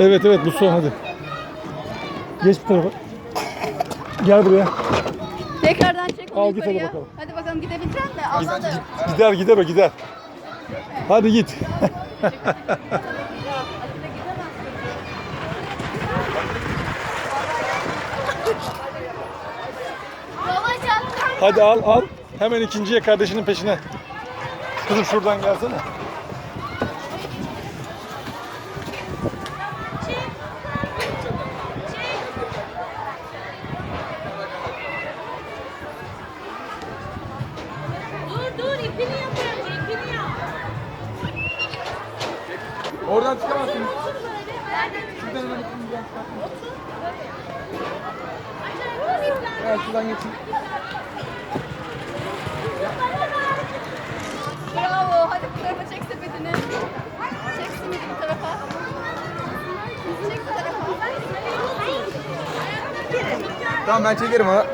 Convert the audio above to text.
Evet evet bu son hadi. Geç bu tarafa. Gel buraya. Tekrardan çek onu Al git hadi yukarıya. bakalım. Hadi bakalım gidebilecek misin? Abla da. Gider gider o gider. Hadi git. Hadi al al. Hemen ikinciye kardeşinin peşine. Kızım şuradan gelsene. Oradan çıkamazsın. Nereden? Evet şuradan geçin. Bravo. Hadi bu tarafa çek sepetini. Çek simidi bu tarafa. Çek bu tarafa. Tamam ben çekerim ona.